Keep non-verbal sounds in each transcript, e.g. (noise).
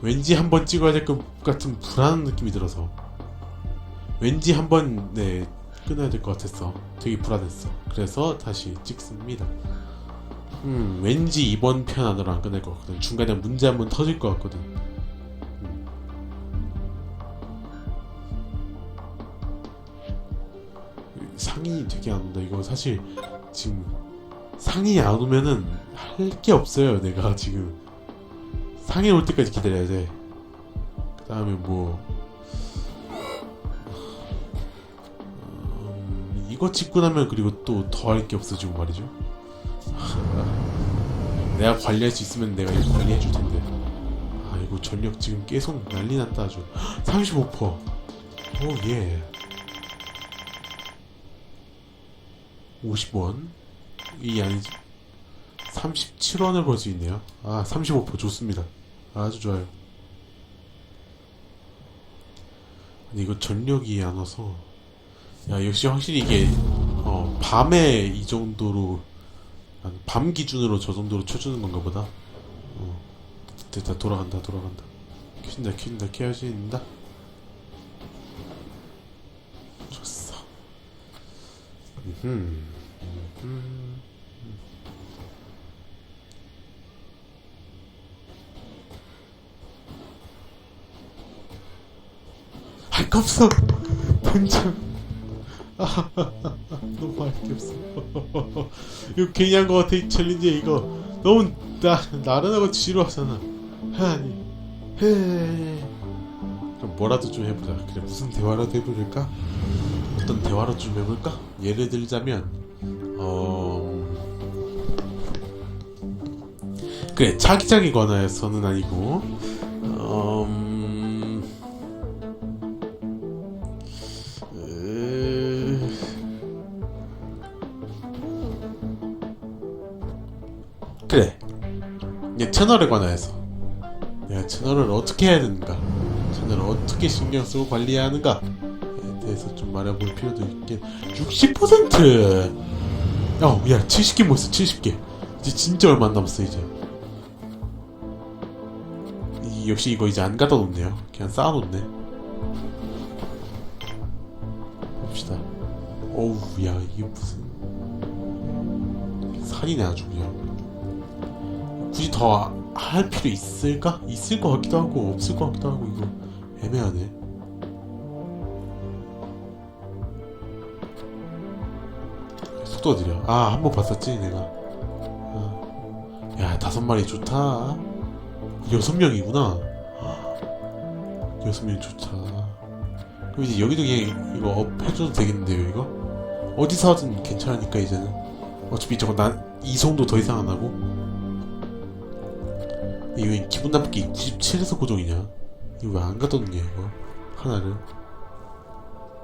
왠지 한번 찍어야 될 것 같은 불안한 느낌이 들어서. 왠지 한번 네 끊어야 될 것 같았어. 되게 불안했어. 그래서 다시 찍습니다. 음 왠지 이번 편 안으로 안 끝날 것 같거든. 중간에 문제 한 번 터질 것 같거든. 음. 상이 되게 안 온다. 이거 사실 지금 상이 안 오면은 할 게 없어요 내가 지금 상이 올 때까지 기다려야 돼. 그 다음에 뭐 음, 이거 찍고 나면 그리고 또 더 할 게 없어지고 말이죠. (laughs) 내가 관리할 수 있으면 내가 이거 관리해 줄 텐데. 아 이거 전력 지금 계속 난리 났다 아주. (gasps) 35%. 오 예. 50원. 이 아니지. 37원을 벌 수 있네요. 아, 35% 좋습니다. 아주 좋아요. 근데 이거 전력이 안 와서. 야, 역시 확실히 이게, 어, 밤에 이 정도로, 아, 밤 기준으로 저 정도로 쳐주는 건가 보다. 어, 됐다, 돌아간다, 돌아간다. 킨다, 킨다, 켜진다. 좋았어. 음, 음. 할 거 없어. 당장. 아, 너무 할게 없어. (laughs) 이거 괜히 한 거 같아, 이 챌린지 이거. 너무 나, 나른하고 지루하잖아. 헤. 그럼 뭐라도 좀 해보자. 그래, 무슨 대화라도 해볼까? 어떤 대화로 좀 해볼까? 예를 들자면, 어. 그래, 차기작이 관하여서는 아니고, 채널에 관하여서 내가 채널을 어떻게 해야 되는가, 채널을 어떻게 신경 쓰고 관리해야 하는가 에 대해서 좀 말해볼 필요도 있긴. 60%. 어, 야, 70개 모였어, 70개. 이제 진짜 얼마 안 남았어 이제. 이, 역시 이거 이제 안 갖다 놓네요. 그냥 쌓아놓네. 봅시다. 어우, 야, 이게 무슨. 산이네, 아주 그냥. 굳이 더 할 필요 있을까? 있을 것 같기도 하고, 없을 것 같기도 하고, 이거 애매하네. 속도가 느려. 아, 한 번 봤었지, 내가. 아. 야, 다섯 마리 좋다. 여섯 명이구나. 여섯 명 좋다. 그럼 이제 여기도 그냥 이거 업 해줘도 되겠는데요, 이거? 어디서 하든 괜찮으니까 이제는. 어차피 저거 난 이송도 더 이상 안 하고. 이거 왜 기분 나쁘게 97에서 고정이냐? 이거 왜안 놓냐, 이거? 하나를.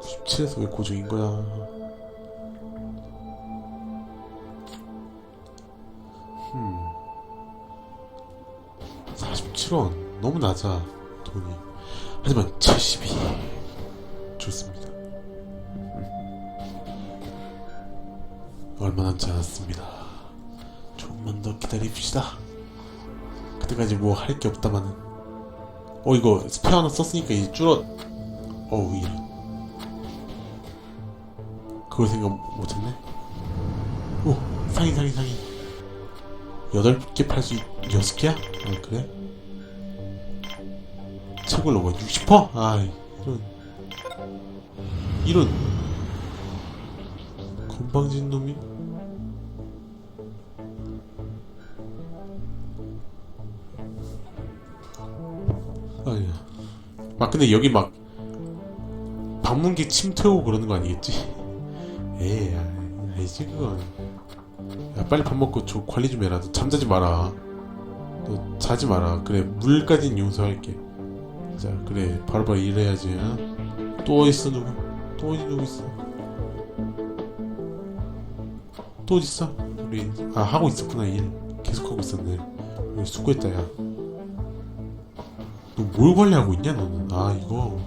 97에서 왜 고정인 거야? 음. 47원 너무 낮아 돈이 하지만 72 좋습니다 음. 얼마 남지 않았습니다 조금만 더 기다립시다 그때까지 뭐 할 게 없다마는 어 이거 스페어 하나 썼으니까 이제 줄어 어우 이런 그걸 생각 못했네 오 상인 상인 상인 여덟 개 팔 수, 여섯 개야? 아, 그래? 최고로 뭐, 60%? 아, 이런. 이런. 건방진 놈이? 근데 여기 막, 방문객 침투하고 그러는 거 아니겠지? (laughs) 에이, 아, 아니지, 그건. 야 빨리 밥 먹고 저 관리 좀 해라. 너 잠자지 마라. 너 자지 마라. 그래 물까진 용서할게. 자 그래 바로바로 일해야지 어? 또 있어 누구? 또 누구 있어? 또 있어? 우리 아 하고 있었구나 일. 계속 하고 있었네. 수고했다 야 너 뭘 관리하고 있냐 너는 아 이거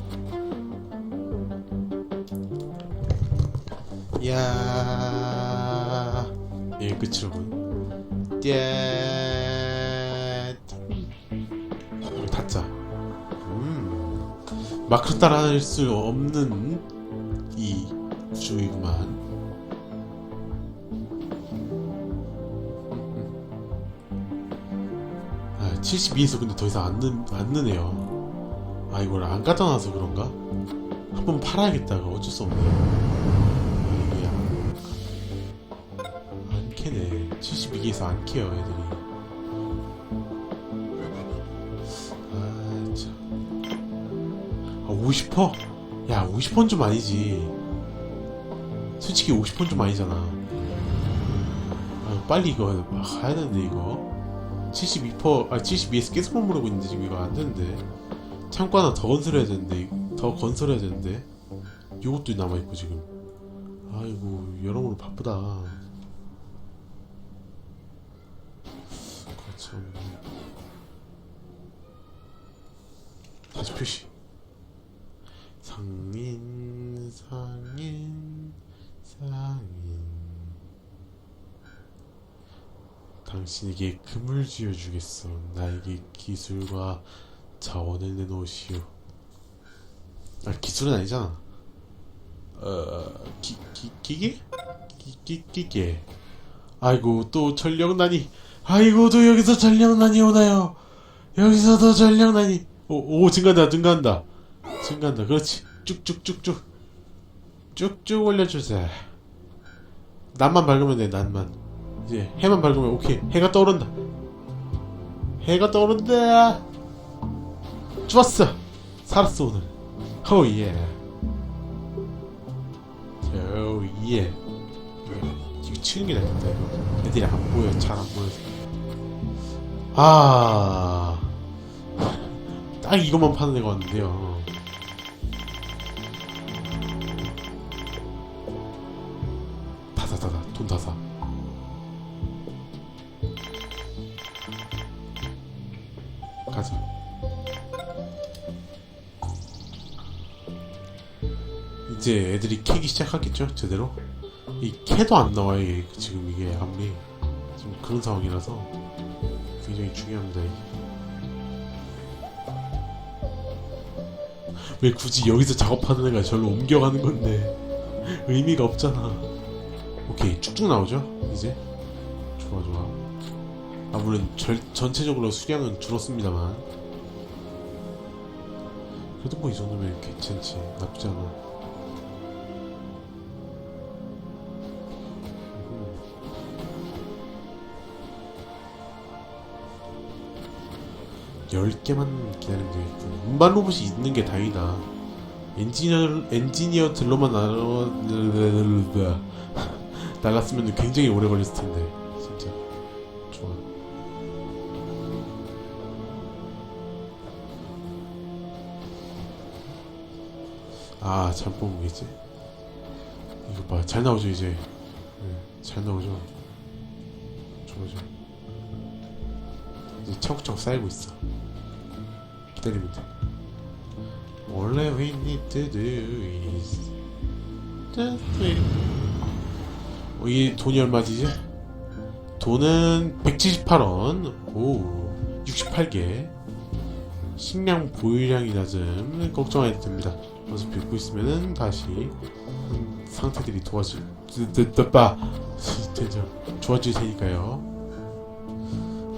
야 예, 끝이로군. 띠 우리 닫자. 마크로 따라할 수 없는 이 구조이구만. 72에서 근데 더 이상 안, 는, 안 느네요. 아, 이걸 안 갖다 놔서 그런가? 한번 팔아야겠다. 그거 어쩔 수 없네. 아, 이게 안, 안 캐네. 72개에서 안 캐요, 애들이. 아, 참. 아, 50%? 야, 50%는 좀 아니지. 솔직히 50%는 좀 아니잖아. 아, 빨리 이거 아, 가야 되는데, 이거. 72%, 아, 72에서 계속 머무르고 있는데, 지금 이거 안 되는데. 창고 하나 더 건설해야 되는데, 더 건설해야 되는데. 요것도 남아 있고, 지금. 아이고, 여러모로 바쁘다. 거참. 다시 표시. 상인, 상인, 상인. 당신에게 금을 쥐어주겠어. 나에게 기술과 자원을 내놓으시오. 아, 기술은 아니잖아. 어, 기, 기, 기계? 기, 기, 기계. 아이고, 또 전력난이. 아이고, 또 여기서 전력난이 오나요? 여기서 도 전력난이. 오, 오, 증가한다, 증가한다. 증가한다. 그렇지. 쭉쭉쭉쭉. 쭉쭉 올려주세요. 난만 밝으면 돼, 난만. 이제 해만 밝으면 오케이. 해가 떠오른다. 해가 떠오른다. 좋았어. 살았어, 오늘. 오, 예. 오, 예. 이거 치는 게 낫겠다, 이거. 애들이 안 보여, 잘 안 보여서. 아. 딱 이것만 파는 애가 왔는데요. 다사다다 돈 다사. 이제 애들이 캐기 시작하겠죠, 제대로. 이 캐도 안 나와요, 이게 지금 이게 아무리 지금 그런 상황이라서 굉장히 중요합니다. 이게. 왜 굳이 여기서 작업하는 애가 절로 옮겨가는 건데 의미가 없잖아. 오케이 쭉쭉 나오죠 이제 좋아 좋아. 아 물론 절, 전체적으로 수량은 줄었습니다만 그래도 뭐 이 정도면 괜찮지 나쁘지 않아. 열 개만 기다리면 되겠군. 운반 로봇이 있는 게 다행이다. 엔지니어 엔지니어들로만 날아 날랐으면 (laughs) 굉장히 오래 걸렸을 텐데 진짜 좋아. 아, 잘 뽑으겠지? 이거 봐, 잘 나오죠 이제. 네, 잘 나오죠. 좋아 좋아. 이제 차곡차곡 쌓이고 있어. 돼. All we need to do is just wait. 어, 이 돈이 얼마지? 돈은 178원. 오, 68개. 식량 보유량이 낮음 걱정 안 해도 됩니다. 어서 빚고 있으면은 다시 음, 상태들이 도와줄 빠 되죠. 좋아질 테니까요.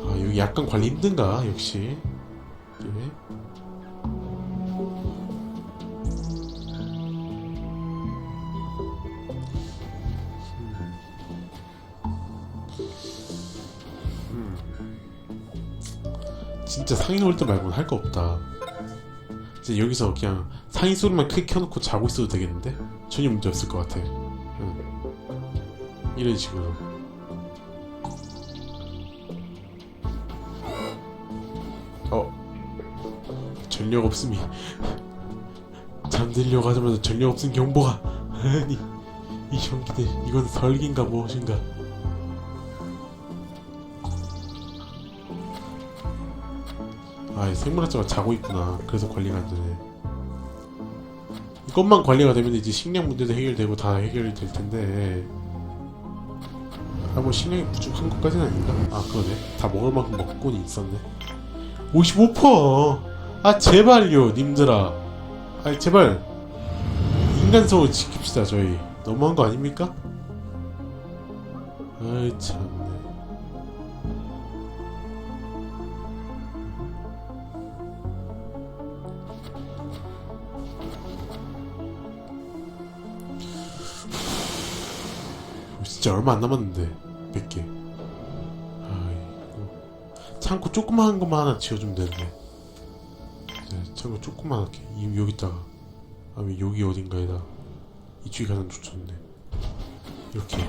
아 여기 약간 관리 힘든가 역시. 예. 진짜 상인 올때 말고는 할거 없다. 이제 여기서 그냥 상인 소리만 크게 켜놓고 자고 있어도 되겠는데? 전혀 문제 없을 것 같아. 응. 이런 식으로. 어. 전력 없음이. 잠들려고 하자마자 전력 없음 경보가. 아니, 이 형기들, 이건 설기인가 무엇인가. 아, 생물학자가 자고 있구나. 그래서 관리가 안 되네. 이것만 관리가 되면 이제 식량 문제도 해결되고 다 해결이 될 텐데. 아, 뭐 식량이 부족한 것까지는 아닌가? 아, 그러네. 다 먹을 만큼 먹고는 있었네. 55%! 아, 제발요, 님들아. 아니 제발 인간성을 지킵시다 저희 너무한 거 아닙니까? 아이 참 진짜 얼마 안 남았는데 100개. 아이고. 창고 조그마한 것만 하나 지어주면 되는데. 네, 창고 조그맣게. 이 여기다가. 아니 여기 어딘가에다 이쪽이 가장 좋겠네. 이렇게.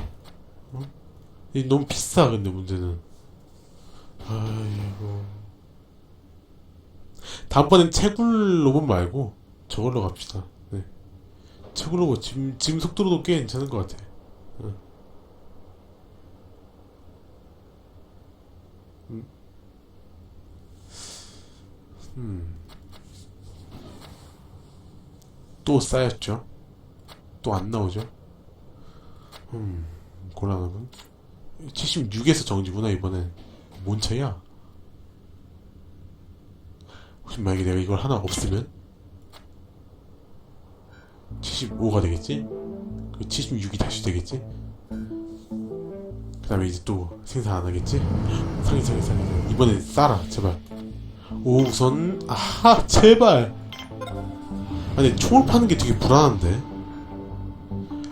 어? 이 너무 비싸 근데 문제는. 아이고. 다음번엔 채굴 로봇 말고 저걸로 갑시다. 네. 채굴 로봇 지금, 지금 속도로도 꽤 괜찮은 것 같아 응. 음. 음. 또 쌓였죠? 또 안 나오죠? 음, 곤란하군. 76에서 정지구나, 이번엔. 뭔 차이야? 혹시 만약에 내가 이걸 하나 없으면? 75가 되겠지? 그 76이 다시 되겠지? 그 다음에 이제 또 생산 안 하겠지? 상해, 상해, 상해. 이번엔 싸라, 제발. 오, 우선, 아하, 제발! 아니 총을 파는 게 되게 불안한데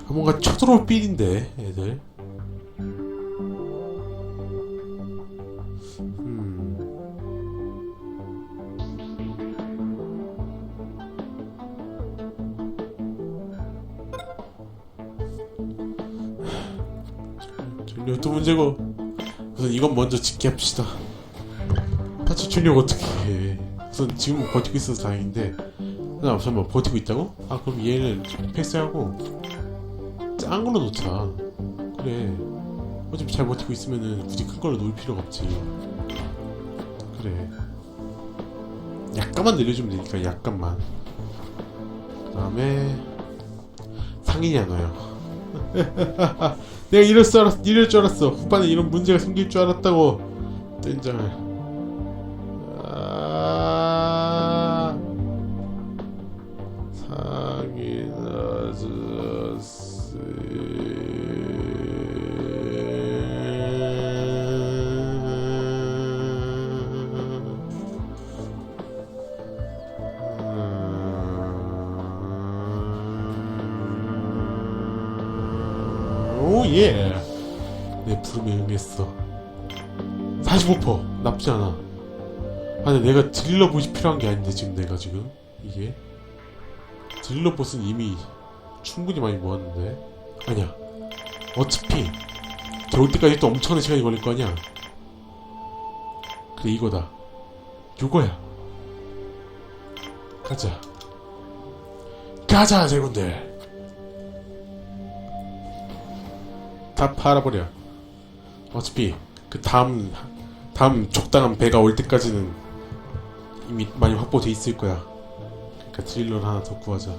아, 뭔가 쳐들어올 삘인데 애들 음. 전력 또 문제고 우선 이건 먼저 짓게 합시다 파츠 출력 어떻게 해? 우선 지금 버티고 있어서 다행인데 나 잠깐만 버티고 있다고? 아 그럼 얘는 패스하고 짠 걸로 놓자. 그래. 어차피 잘 버티고 있으면은 굳이 큰 걸로 놓을 필요가 없지. 그래. 약간만 내려주면 되니까 약간만. 그 다음에 상인이 안 와요. (laughs) 내가 이럴 줄 알았어 이럴 줄 알았어. 후반에 이런 문제가 생길 줄 알았다고. 된장을 내가 딜러 보이 필요한 게 아닌데 지금 내가 지금. 이게. 딜러 보스는 이미 충분히 많이 모았는데. 아니야. 어차피 겨울 때까지 또 엄청난 시간이 걸릴 거 아니야. 그래 이거다. 요거야. 가자. 가자 제군들 다 팔아버려. 어차피 그 다음 다음 적당한 배가 올 때까지는 이미 많이 확보돼 있을 거야. 그러니까 드릴러를 하나 더 구하자.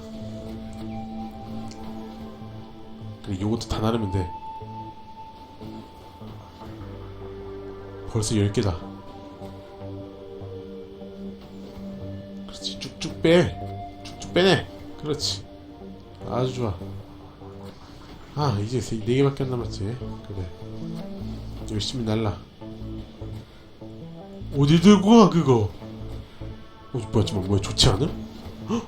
그래 요것도 다 나르면 돼. 벌써 10개다. 그렇지. 쭉쭉 빼. 쭉쭉 빼내. 그렇지. 아주 좋아. 아 이제 세- 네 개밖에 안 남았지. 그래. 열심히 날라. 어디 들고 가 그거 어 뭐야 잠깐 뭐야 좋지 않음? 헉!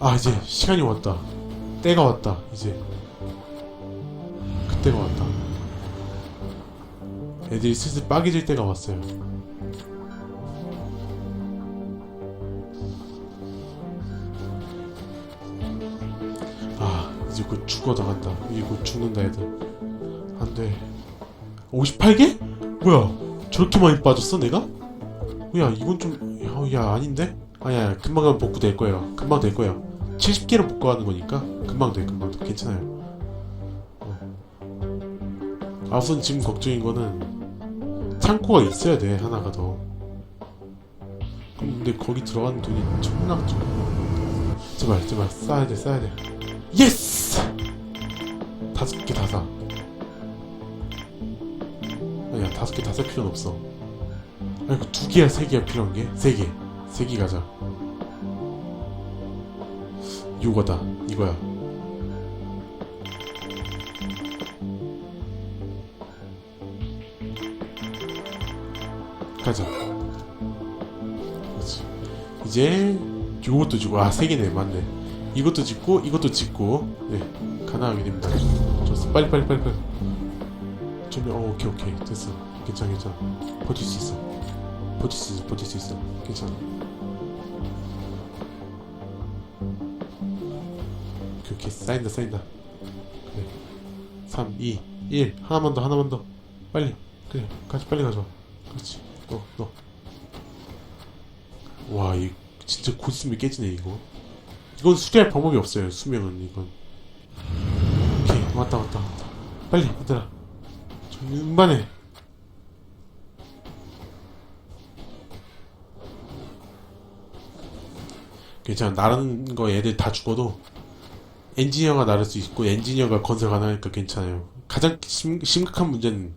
아 이제 시간이 왔다 때가 왔다 이제 그때가 왔다 애들이 슬슬 빠개질 때가 왔어요 아 이제 곧 죽어나간다 이제 곧 죽는다 애들 안돼 58개? 뭐야 저렇게 많이 빠졌어 내가? 야 이건 좀... 야, 야 아닌데? 아야 금방 가면 복구 될 거예요 금방 될 거예요 70개를 복구하는 거니까 금방 돼 금방 돼 괜찮아요 어. 아 우선 지금 걱정인 거는 창고가 있어야 돼 하나가 더 근데 거기 들어가는 돈이 천낙 제발 제발 쌓아야 돼 쌓아야 돼 예스! 다섯 개 다 사. 아니야, 다섯 개 다살 필요는 없어. 아니, 그두 개야, 세 개야 필요한 게? 세 개. 세 개 가자. 이거다. 이거야. 가자. 그렇지. 이제 요것도 짓고 아 세 개네. 맞네. 이것도 짓고 이것도 짓고. 네. 가능하게 됩니다. 좋았어. 빨리 빨리 빨리 빨리. 준비 어 오케이 오케이. 됐어. 괜찮아 괜찮아. 버틸 수 있어 버틸 수 있어 버틸 수 있어. 괜찮아. 오케이 오케이 쌓인다 쌓인다. 그래 3 2 1 하나만 더 하나만 더. 빨리. 그래. 같이 빨리 가져와 그렇지. 너 너 와 이 진짜 곧 있으면 깨지네 이거. 이건 수리할 방법이 없어요 수명은 이건. 오케이. 왔다 왔다 왔다. 빨리 얘들아. 좀 음반해 괜찮아. 나르는 거 애들 다 죽어도 엔지니어가 나를 수 있고 엔지니어가 건설 가능하니까 괜찮아요. 가장 심, 심각한 문제는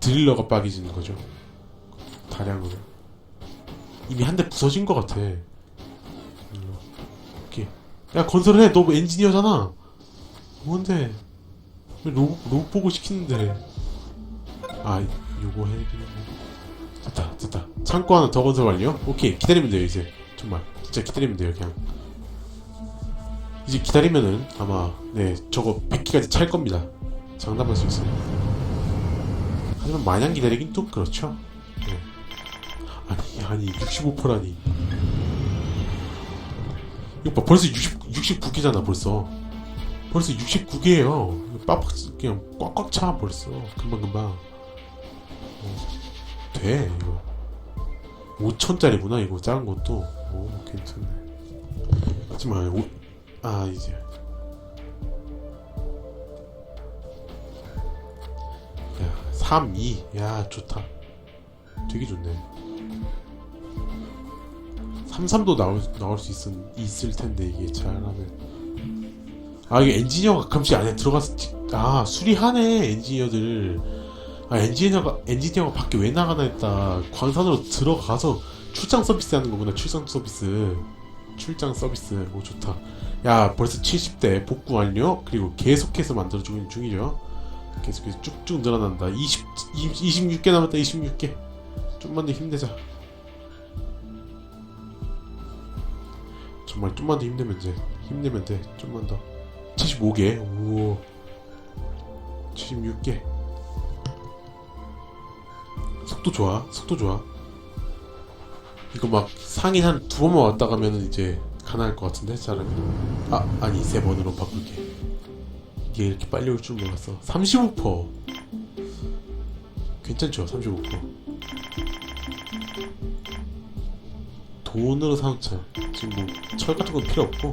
드릴러가 빠개지는 거죠. 다량으로. 이미 한 대 부서진 것 같아. 음, 오케이 야 건설해. 너뭐 엔지니어잖아. 뭔데? 왜 로, 로봇 보고 시키는데? 아 요거 해야 거 됐다 됐다. 창고 하나 더 건설 완료 오케이. 기다리면 돼요 이제. 정말 진짜 기다리면 돼요 그냥. 이제 기다리면은 아마 네 저거 100기까지 찰 겁니다. 장담할 수 있어요 하지만 마냥 기다리긴 또 그렇죠. 네. 아니 아니 65%라니. 이거 봐 벌써 60, 69개잖아 벌써. 벌써 69개예요. 빡빡 그냥 꽉꽉 차 벌써. 금방금방. 어, 돼 이거. 5천짜리구나 이거. 작은 것도 오 괜찮네. 하지만 오, 아 이제. 야 3, 2. 야 좋다. 되게 좋네. 3, 3도 나올, 나올 수 있, 있을 텐데 이게 잘하면. 아 이게 엔지니어가 가끔씩 안에 들어가서 지- 아 수리하네 엔지니어들. 아 엔지니어가 엔지니어가 밖에 왜 나가나 했다. 광산으로 들어가서 출장 서비스 하는 거구나. 출장 서비스. 출장 서비스. 오 좋다. 야 벌써 70대 복구 완료? 그리고 계속해서 만들어주고 중이죠. 계속해서 쭉쭉 늘어난다. 20, 26개 남았다. 26개. 좀만 더 힘내자. 정말 좀만 더 힘내면 돼. 힘내면 돼. 좀만 더. 75개. 오. 76개. 속도 좋아. 속도 좋아 이거 막 상인 한두 번만 왔다 가면은 이제 가능할 것 같은데 잘하면 아 아니 세 번으로 바꿀게. 이게 이렇게 빨리 올 줄 몰랐어. 35% 괜찮죠 35% 돈으로 사놓자. 지금 뭐 철 같은 건 필요 없고.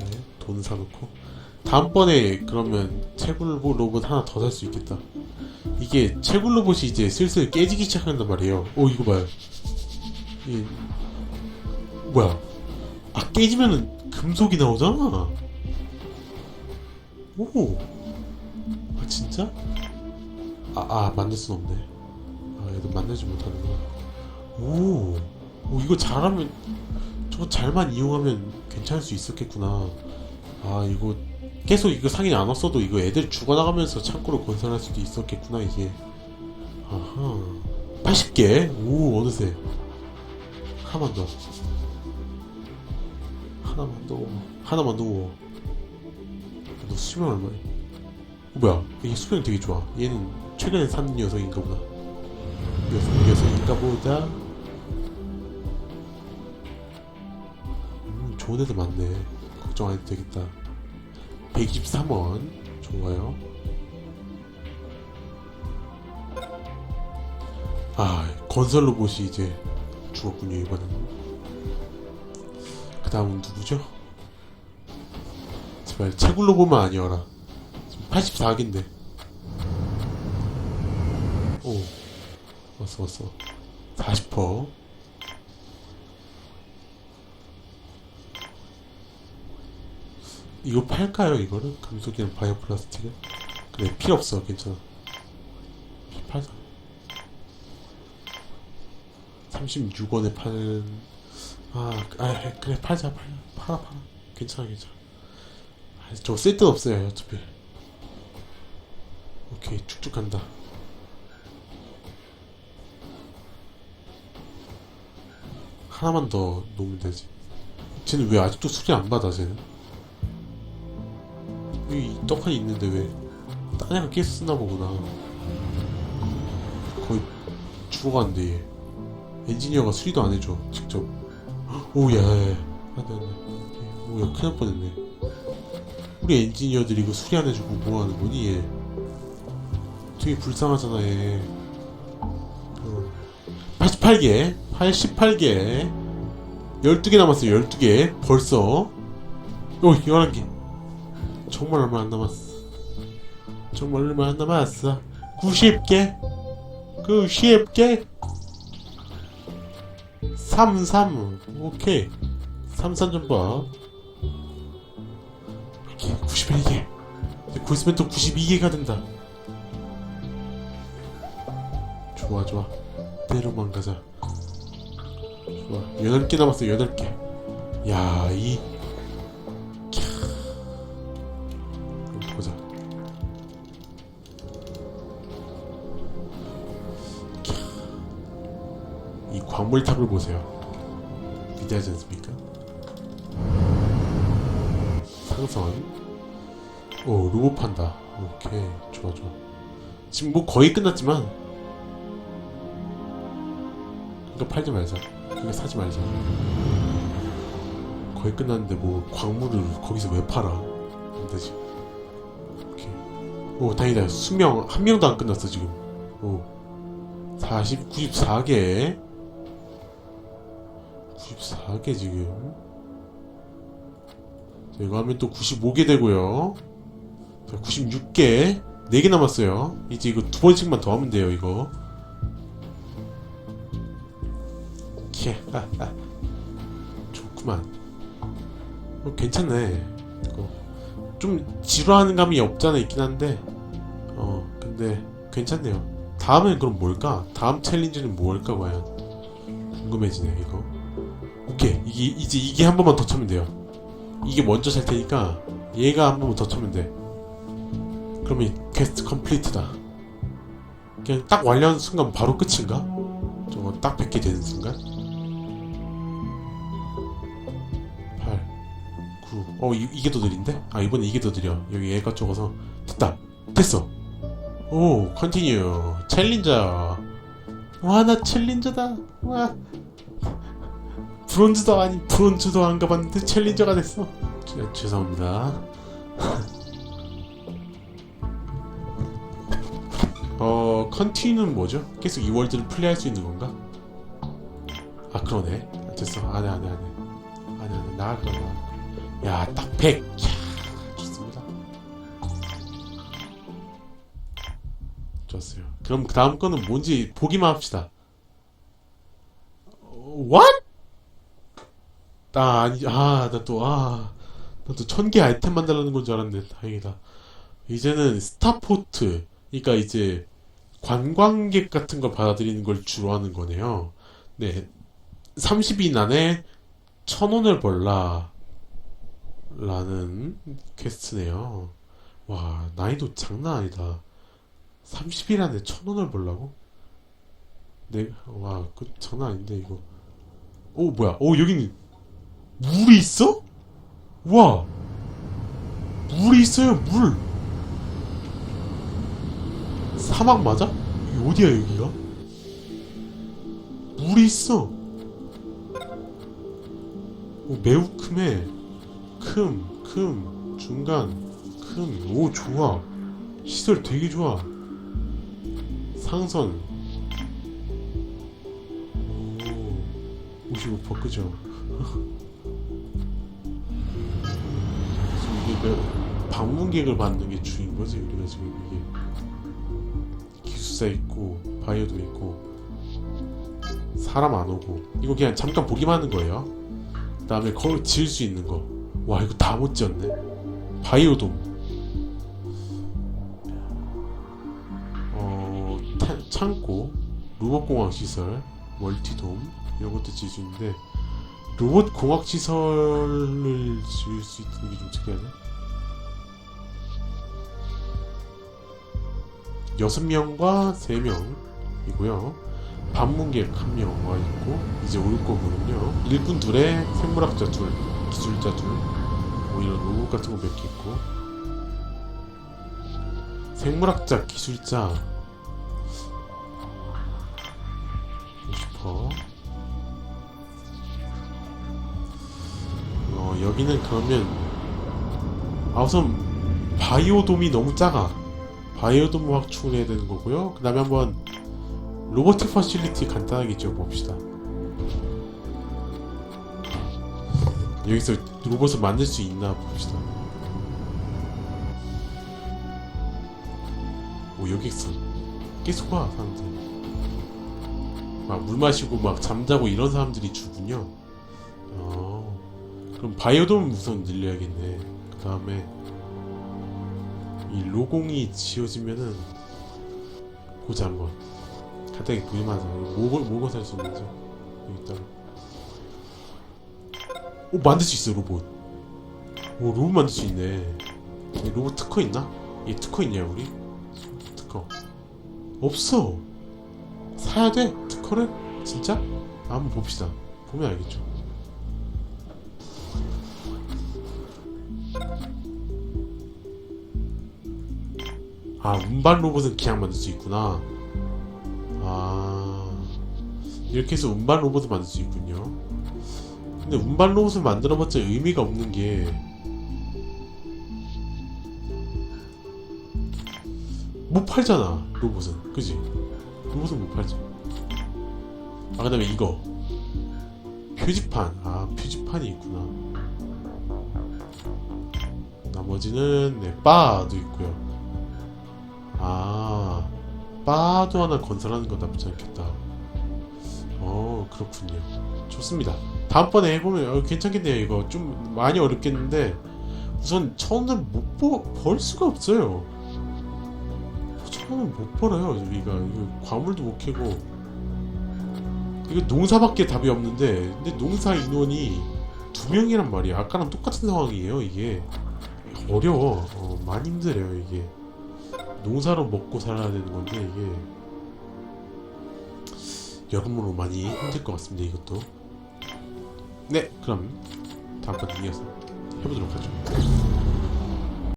네, 돈 사놓고. 다음번에 그러면 채굴 로봇 하나 더 살 수 있겠다 이게 채굴 로봇이 이제 슬슬 깨지기 시작한단 말이에요. 오 이거 봐요. 이 뭐야? 아 깨지면은 금속이 나오잖아. 오 아 진짜? 아, 아 만들 순 없네. 아 얘도 만들지 못하는구나. 오, 오 이거 잘하면 저거 잘만 이용하면 괜찮을 수 있었겠구나. 아 이거 계속 이거 상인이 안 왔어도 이거 애들 죽어나가면서 창고로 건설할 수도 있었겠구나 이게. 아하. 80개? 오 어느새. 하나만 더. 하나만 더. 하나만 더너 수명 얼마야? 어, 뭐야? 이게 수명 되게 좋아. 얘는 최근에 산 녀석인가 보다. 녀석, 녀석인가 보다. 음 좋은 애들 많네. 걱정 안 해도 되겠다 123원 좋아요. 아 건설 로봇이 이제 죽었군요 이번에는 그 다음은 누구죠? 제발 채굴 로봇만 아니어라. 지금 84개인데. 오 왔어 왔어. 40% 이거 팔까요 이거를? 금속이랑 바이오 플라스틱을? 그래 필요 없어 괜찮아. 팔자 36원에 파는 아, 아 그래 팔자 팔 팔아 팔아. 괜찮아 괜찮아. 아, 저거 쓸데는 없어요 어차피. 오케이 쭉쭉 간다. 하나만 더 놓으면 되지. 쟤는 왜 아직도 수리 안 받아 쟤는 여기 떡하니 있는데 왜 딴 애가 깨서 쓰나 보구나. 거의 죽어가는데 얘. 엔지니어가 수리도 안 해줘 직접. (gasps) 오야 안 돼 안 돼. 오 야 큰일 날 뻔했네. 우리 엔지니어들이 이거 수리 안 해주고 뭐 하는 거니 얘? 되게 불쌍하잖아 얘. 어. 88개? 88개? 12개 남았어요 12개. 벌써. 오 11개 정말 얼마 안 남았어. 정말 얼마 안 남았어. 90개? 90개? 33 오케이. 33전봐 오케이 91개. 이제 곧 있으면 또 92개가 된다. 좋아 좋아. 때로만 가자. 좋아. 8개 남았어 8개. 야 이 이 광물탑을 보세요. 위대하지 않습니까? 상선. 오, 로봇 판다. 오케이, 좋아, 좋아. 지금 뭐 거의 끝났지만. 이거 팔지 말자. 이거 사지 말자. 거의 끝났는데 뭐 광물을 거기서 왜 팔아? 안 되지. 오케이. 오, 다행이다. 수명 한 명도 안 끝났어 지금. 오. 40, 94개. 94개 지금. 자, 이거 하면 또 95개 되고요. 자, 96개. 4개 남았어요. 이제 이거 두 번씩만 더 하면 돼요, 이거. 캬, 아, 아. 좋구만. 어, 괜찮네. 이거. 좀 지루하는 감이 없잖아 있긴 한데, 어, 근데 괜찮네요. 다음엔 그럼 뭘까? 다음 챌린지는 뭘까 과연? 궁금해지네 이거. 오케이 이게 이제 이게 한 번만 더 쳐면 돼요. 이게 먼저 찰 테니까 얘가 한 번만 더 쳐면 돼. 그러면 퀘스트 컴플리트다. 그냥 딱 완료한 순간 바로 끝인가? 저거 딱 100개 되는 순간? 8 9 어, 이, 이게 더 느린데? 아, 이번에 이게 더 느려. 여기 얘가 적어서. 됐다! 됐어! 오, 컨티뉴. 챌린저. 와, 나 챌린저다. 와. 브론즈도 아니, 브론즈도 안 가봤는데 챌린저가 됐어. 죄, 죄송합니다. 어, 컨티뉴는 뭐죠? 계속 이 월드를 플레이할 수 있는 건가? 아, 그러네. 됐어. 안 해, 안 해, 안 해. 안 해, 안 해. 나갈 거야. 야, 딱 100. 야, 좋습니다. 좋았어요. 그럼 그 다음 거는 뭔지 보기만 합시다. 어, What? 아, 아니, 아, 나 또, 아, 나 또 천 개 아이템 만들라는 건 줄 알았네. 다행이다. 이제는 스타포트, 그러니까 이제 관광객 같은 걸 받아들이는 걸 주로 하는 거네요. 네. 30인 안에 천 원을 벌라. 라는 퀘스트네요. 와, 난이도 장난 아니다. 30일 안에 천 원을 벌라고? 네, 와, 그 장난 아닌데 이거. 오, 뭐야? 오, 여기는 물이 있어? 와, 물이 있어요, 물. 사막 맞아? 이게 어디야 여기가? 물이 있어. 오, 매우 큼해. 큼, 큼, 중간, 큼. 오, 좋아. 시설 되게 좋아. 상선. 오, 55% 그죠? (laughs) 그 방문객을 받는 게 주인 거지, 우리가 지금 이게. 기숙사 있고, 바이오도 있고, 사람 안 오고. 이거 그냥 잠깐 보기만 하는 거예요. 그 다음에 거기 지을 수 있는 거. 와, 이거 다 못 지었네. 바이오돔. 어, 타- 창고, 로봇공학 시설, 멀티돔 이런 것도 지을 수 있는데 로봇 공학 시설을 지을 수 있는 게 좀 특이하네. 여섯 명과 세 명이고요. 반문객 한명와 있고 이제 올 거거든요. 일꾼 둘에 생물학자 둘, 기술자 둘, 뭐 이런 로봇 같은 거 몇 개 있고 생물학자, 기술자 50%. 어, 여기는 그러면 아 우선 바이오돔이 너무 작아. 바이오돔 확충을 해야 되는 거고요. 그 다음에 한번 로보틱 퍼실리티 간단하게 지어봅시다. 여기서 로봇을 만들 수 있나 봅시다. 오 여기 있어. 계속 와 사람들. 막 물 마시고 막 잠자고 이런 사람들이 주군요. 어, 그럼 바이오돔 우선 늘려야겠네. 그 다음에 이 로공이 지어지면은 보자 한번. 간단히 보기만 하자. 뭐고 뭐고 살수 있는지 여기 있다가. 오 만들 수 있어 로봇. 오 로봇 만들 수 있네. 로봇 특허 있나? 얘 특허 있냐 우리? 특허 없어. 사야 돼? 특허를? 진짜? 한번 봅시다. 보면 알겠죠. 아, 운반 로봇은 그냥 만들 수 있구나. 아, 이렇게 해서 운반 로봇을 만들 수 있군요. 근데 운반 로봇을 만들어봤자 의미가 없는 게 못 팔잖아 로봇은 그지? 로봇은 못 팔지. 아 그 다음에 이거 표지판 아 표지판이 있구나. 나머지는 네 바도 있고요. 아 바도 하나 건설하는 건 나쁘지 않겠다. 어 그렇군요. 좋습니다. 다음번에 해보면 어, 괜찮겠네요. 이거 좀 많이 어렵겠는데 우선 천원을 못벌 수가 없어요. 천원은 못 벌어요. 우리가 이거 과물도 못 캐고 이거 농사밖에 답이 없는데 근데 농사 인원이 두 명이란 말이야. 아까랑 똑같은 상황이에요. 이게 어려워. 어, 많이 힘들어요. 이게 농사로 먹고 살아야 되는 건데 이게 여러모로 많이 힘들 것 같습니다. 이것도. 네, 그럼 다음 번 이어서 해보도록 하죠.